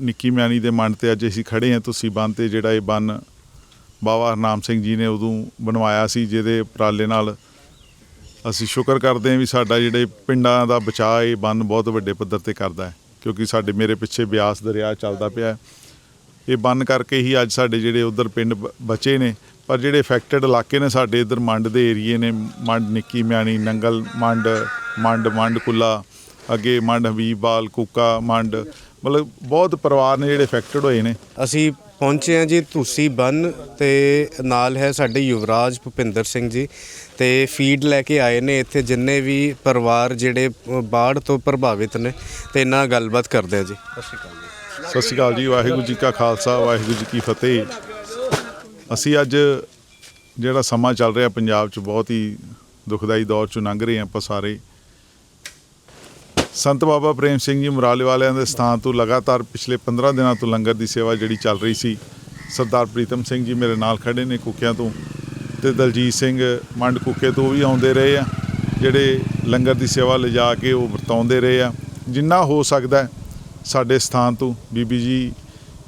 ਨਿੱਕੀ ਮਿਆਣੀ ਦੇ ਮੰਡ ਤੇ ਅੱਜ ਅਸੀਂ ਖੜੇ ਹਾਂ, ਤੁਸੀਂ ਬੰਨ ਤੇ ਜਿਹੜਾ ਇਹ ਬੰਨ ਬਾਬਾ ਹਰਨਾਮ ਸਿੰਘ ਜੀ ਨੇ ਉਦੋਂ ਬਣਵਾਇਆ ਸੀ, ਜਿਹਦੇ ਉਪਰਾਲੇ ਨਾਲ ਅਸੀਂ ਸ਼ੁਕਰ ਕਰਦੇ ਹਾਂ ਵੀ ਸਾਡਾ ਜਿਹੜੇ ਪਿੰਡਾਂ ਦਾ ਬਚਾਅ, ਇਹ ਬੰਨ ਬਹੁਤ ਵੱਡੇ ਪੱਧਰ ਤੇ ਕਰਦਾ ਹੈ, ਕਿਉਂਕਿ ਸਾਡੇ ਮੇਰੇ ਪਿੱਛੇ ਬਿਆਸ ਦਰਿਆ ਚੱਲਦਾ ਪਿਆ ਇਹ ਬੰਨ ਕਰਕੇ ਹੀ ਅੱਜ ਸਾਡੇ ਜਿਹੜੇ ਉਧਰ ਪਿੰਡ ਬਚੇ ਨੇ, ਪਰ ਜਿਹੜੇ ਇਫੈਕਟਡ ਇਲਾਕੇ ਨੇ ਸਾਡੇ ਇਧਰ ਮੰਡ ਦੇ ਏਰੀਏ ਨੇ, ਮੰਡ ਨਿੱਕੀ ਮਿਆਣੀ, ਨੰਗਲ ਮੰਡ ਮੰਡ ਮੰਡ ਕੁੱਲਾ, ਅੱਗੇ ਮੰਡ ਹਬੀਬਾਲ ਕੁੱਕਾ, ਮੰਡ ਮਤਲਬ ਬਹੁਤ ਪਰਿਵਾਰ ਨੇ ਜਿਹੜੇ ਅਫੈਕਟਡ ਹੋਏ ਨੇ। ਅਸੀਂ ਪਹੁੰਚੇ ਹਾਂ ਜੀ ਤੁਸੀਂ ਬੰਨ ਤੇ ਨਾਲ ਹੈ ਸਾਡੇ ਯੁਵਰਾਜ ਭੁਪਿੰਦਰ ਸਿੰਘ ਜੀ ਤੇ ਫੀਡ ਲੈ ਕੇ ਆਏ ਨੇ ਇੱਥੇ ਜਿੰਨੇ ਵੀ ਪਰਿਵਾਰ ਜਿਹੜੇ ਬਾੜ ਤੋਂ ਪ੍ਰਭਾਵਿਤ ਨੇ ਤੇ ਇਹਨਾਂ ਗੱਲਬਾਤ ਕਰਦੇ ਆ ਜੀ। ਸਤਿ ਸ਼੍ਰੀ ਅਕਾਲ ਜੀ ਸਤਿ ਸ਼੍ਰੀ ਅਕਾਲ ਜੀ ਵਾਹਿਗੁਰੂ ਜੀ ਕਾ ਖਾਲਸਾ ਵਾਹਿਗੁਰੂ ਜੀ ਕੀ ਫਤਿਹ। ਅਸੀਂ ਅੱਜ ਜਿਹੜਾ ਸਮਾਂ ਚੱਲ ਰਿਹਾ ਪੰਜਾਬ 'ਚ ਬਹੁਤ ਹੀ ਦੁਖਦਾਈ ਦੌਰ 'ਚੋਂ ਲੰਘ ਰਹੇ ਆਪਾਂ ਸਾਰੇ। ਸੰਤ ਬਾਬਾ ਪ੍ਰੇਮ ਸਿੰਘ ਜੀ ਮੁਰਾਲੇ ਵਾਲਿਆਂ ਦੇ ਸਥਾਨ ਤੋਂ ਲਗਾਤਾਰ ਪਿਛਲੇ 15 ਦਿਨਾਂ ਤੋਂ ਲੰਗਰ ਦੀ ਸੇਵਾ ਜਿਹੜੀ ਚੱਲ ਰਹੀ ਸੀ, ਸਰਦਾਰ ਪ੍ਰੀਤਮ ਸਿੰਘ ਜੀ ਮੇਰੇ ਨਾਲ ਖੜੇ ਨੇ ਕੁੱਕਿਆਂ ਤੋਂ ਤੇ ਦਲਜੀਤ ਸਿੰਘ ਮੰਡ ਕੁੱਕੇ ਤੋਂ ਵੀ ਆਉਂਦੇ ਰਹੇ ਆ, ਜਿਹੜੇ ਲੰਗਰ ਦੀ ਸੇਵਾ ਲਿਜਾ ਕੇ ਉਹ ਵਰਤਾਉਂਦੇ ਰਹੇ ਆ। ਜਿੰਨਾ ਹੋ ਸਕਦਾ ਸਾਡੇ ਸਥਾਨ ਤੋਂ ਬੀਬੀ ਜੀ,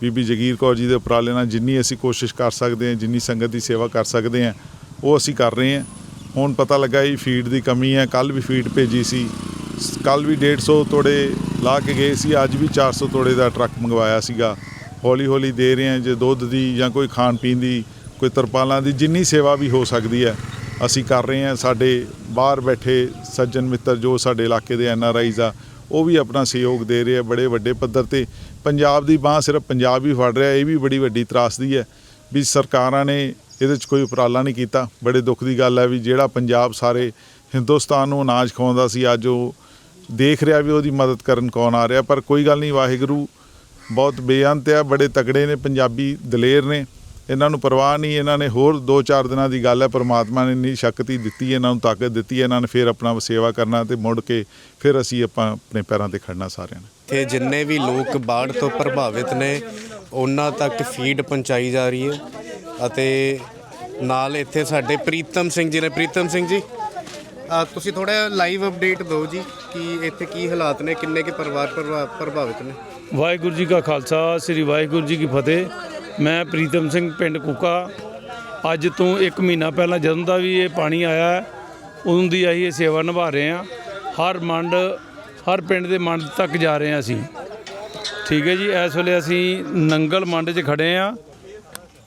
ਬੀਬੀ ਜਗੀਰ ਕੌਰ ਜੀ ਦੇ ਉਪਰਾਲੇ ਨਾਲ ਜਿੰਨੀ ਅਸੀਂ ਕੋਸ਼ਿਸ਼ ਕਰ ਸਕਦੇ ਹਾਂ, ਜਿੰਨੀ ਸੰਗਤ ਦੀ ਸੇਵਾ ਕਰ ਸਕਦੇ ਹਾਂ, ਉਹ ਅਸੀਂ ਕਰ ਰਹੇ ਹਾਂ। ਹੁਣ ਪਤਾ ਲੱਗਾ ਇਹ ਫੀਡ ਦੀ ਕਮੀ ਹੈ ਕੱਲ ਵੀ ਫੀਡ ਭੇਜੀ ਸੀ। ਕੱਲ ਵੀ 150 ਤੋੜੇ ਲਾ ਕੇ ਗਏ ਸੀ, ਅੱਜ ਵੀ 400 ਤੋੜੇ ਦਾ ਟਰੱਕ ਮੰਗਵਾਇਆ ਸੀਗਾ। ਹੌਲੀ ਹੌਲੀ ਦੇ ਰਹੇ ਹਾਂ, ਜੇ ਦੁੱਧ ਦੀ ਜਾਂ ਕੋਈ ਖਾਣ ਪੀਣ ਦੀ, ਕੋਈ ਤਰਪਾਲਾਂ ਦੀ ਜਿੰਨੀ ਸੇਵਾ ਵੀ ਹੋ ਸਕਦੀ ਹੈ, ਅਸੀਂ ਕਰ ਰਹੇ ਹਾਂ। ਸਾਡੇ ਬਾਹਰ ਬੈਠੇ ਸੱਜਣ ਮਿੱਤਰ ਜੋ ਸਾਡੇ ਇਲਾਕੇ ਦੇ ਐਨ ਆਰ ਆਈਜ਼ ਆ, ਉਹ ਵੀ ਆਪਣਾ ਸਹਿਯੋਗ ਦੇ ਰਹੇ ਆ ਬੜੇ ਵੱਡੇ ਪੱਧਰ ਤੇ। ਪੰਜਾਬ ਦੀ ਬਾਹ ਸਿਰਫ ਪੰਜਾਬ ਹੀ ਫੜ ਰਿਹਾ, ਇਹ ਵੀ ਬੜੀ ਵੱਡੀ ਤਰਾਸਦੀ ਹੈ ਵੀ ਸਰਕਾਰਾਂ ਨੇ ਇਹਦੇ 'ਚ ਕੋਈ ਉਪਰਾਲਾ ਨਹੀਂ ਕੀਤਾ। ਬੜੇ ਦੁੱਖ ਦੀ ਗੱਲ ਹੈ ਵੀ ਜਿਹੜਾ ਪੰਜਾਬ ਸਾਰੇ ਹਿੰਦੁਸਤਾਨ ਨੂੰ ਅਨਾਜ ਖਵਾਉਂਦਾ ਸੀ, ਅੱਜ ਉਹ ਦੇਖ ਰਿਹਾ ਵੀ ਉਹਦੀ ਮਦਦ ਕਰਨ ਕੌਣ ਆ ਰਿਹਾ, ਪਰ ਕੋਈ ਗੱਲ ਨਹੀਂ, ਵਾਹਿਗੁਰੂ ਬਹੁਤ ਬੇਅੰਤ ਆ, ਬੜੇ ਤਕੜੇ ਨੇ, ਪੰਜਾਬੀ ਦਲੇਰ ਨੇ। ਇਹਨਾਂ ਨੂੰ ਪਰਵਾਹ ਨਹੀਂ, ਇਹਨਾਂ ਨੇ ਹੋਰ 2-4 ਦਿਨਾਂ ਦੀ ਗੱਲ ਹੈ, ਪ੍ਰਮਾਤਮਾ ਨੇ ਇੰਨੀ ਸ਼ਕਤੀ ਦਿੱਤੀ, ਇਹਨਾਂ ਨੂੰ ਤਾਕਤ ਦਿੱਤੀ, ਇਹਨਾਂ ਨੇ ਫਿਰ ਆਪਣਾ ਸੇਵਾ ਕਰਨਾ ਤੇ ਮੁੜ ਕੇ ਫਿਰ ਅਸੀਂ ਆਪਾਂ ਆਪਣੇ ਪੈਰਾਂ ਤੇ ਖੜਨਾ ਸਾਰਿਆਂ ਨੇ। ਇੱਥੇ ਜਿੰਨੇ ਵੀ ਲੋਕ ਬਾੜ ਤੋਂ ਪ੍ਰਭਾਵਿਤ ਨੇ, ਉਹਨਾਂ ਤੱਕ ਫੀਡ ਪਹੁੰਚਾਈ ਜਾ ਰਹੀ ਹੈ। ਅਤੇ ਨਾਲ ਇੱਥੇ ਸਾਡੇ ਪ੍ਰੀਤਮ ਸਿੰਘ ਜੀ ਨੇ, ਪ੍ਰੀਤਮ ਸਿੰਘ ਜੀ? ਤੁਸੀਂ ਥੋੜਾ ਲਾਈਵ ਅਪਡੇਟ ਦਿਓ ਜੀ ਕਿ ਇੱਥੇ ਕੀ ਹਾਲਾਤ ਨੇ ਕਿੰਨੇ ਕੇ ਪਰਿਵਾਰ ਪ੍ਰਭਾ- ਪ੍ਰਭਾਵਿਤ ਨੇ? ਵਾਹਿਗੁਰੂ ਜੀ ਕਾ ਖਾਲਸਾ ਸ੍ਰੀ ਵਾਹਿਗੁਰੂ ਜੀ ਕੀ ਫਤਿਹ। ਮੈਂ ਪ੍ਰੀਤਮ ਸਿੰਘ ਪਿੰਡ ਕੁੱਕਾ। ਅੱਜ ਤੋਂ 1 ਮਹੀਨਾ ਪਹਿਲਾਂ ਜਦੋਂ ਦਾ ਵੀ ਇਹ ਪਾਣੀ ਆਇਆ ਹੈ, ਉਦੋਂ ਦੀ ਅਸੀਂ ਇਹ ਸੇਵਾ ਨਿਭਾ ਰਹੇ ਹਾਂ। ਹਰ ਮੰਡ ਹਰ ਪਿੰਡ ਦੇ ਮੰਡ ਤੱਕ ਜਾ ਰਹੇ ਹਾਂ ਅਸੀਂ। ਠੀਕ ਹੈ ਜੀ ਇਸ ਵੇਲੇ ਅਸੀਂ ਨੰਗਲ ਮੰਡ 'ਚ ਖੜੇ ਹਾਂ।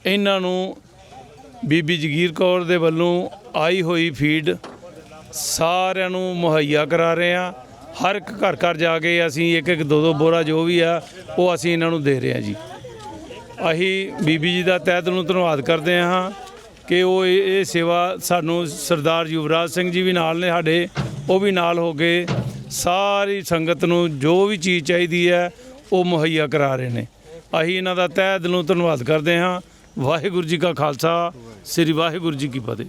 ਇਹਨਾਂ ਨੂੰ ਬੀਬੀ ਜਗੀਰ ਕੌਰ ਦੇ ਵੱਲੋਂ ਆਈ ਹੋਈ ਫੀਡ ਸਾਰਿਆਂ ਨੂੰ ਮੁਹੱਈਆ ਕਰਾ ਰਹੇ ਹਾਂ। ਹਰ ਇੱਕ ਘਰ ਘਰ ਜਾ ਕੇ ਅਸੀਂ ਇੱਕ ਇੱਕ ਦੋ ਦੋ ਬੋਰਾ ਜੋ ਵੀ ਆ, ਉਹ ਅਸੀਂ ਇਹਨਾਂ ਨੂੰ ਦੇ ਰਹੇ ਹਾਂ ਜੀ। ਅਸੀਂ ਬੀਬੀ ਜੀ ਦਾ ਤਹਿ ਦਿਲੋਂ ਧੰਨਵਾਦ ਕਰਦੇ ਹਾਂ ਕਿ ਉਹ ਇਹ ਇਹ ਸੇਵਾ ਸਾਨੂੰ ਸਰਦਾਰ ਯੁਵਰਾਜ ਸਿੰਘ ਜੀ ਵੀ ਨਾਲ ਨੇ ਸਾਡੇ, ਉਹ ਵੀ ਨਾਲ ਹੋ ਕੇ ਸਾਰੀ ਸੰਗਤ ਨੂੰ ਜੋ ਵੀ ਚੀਜ਼ ਚਾਹੀਦੀ ਹੈ, ਉਹ ਮੁਹੱਈਆ ਕਰਾ ਰਹੇ ਨੇ। ਅਸੀਂ ਇਹਨਾਂ ਦਾ ਤਹਿ ਦਿਲੋਂ ਧੰਨਵਾਦ ਕਰਦੇ ਹਾਂ। ਵਾਹਿਗੁਰੂ ਜੀ ਕਾ ਖਾਲਸਾ, ਸ੍ਰੀ ਵਾਹਿਗੁਰੂ ਜੀ ਕੀ ਫਤਿਹ।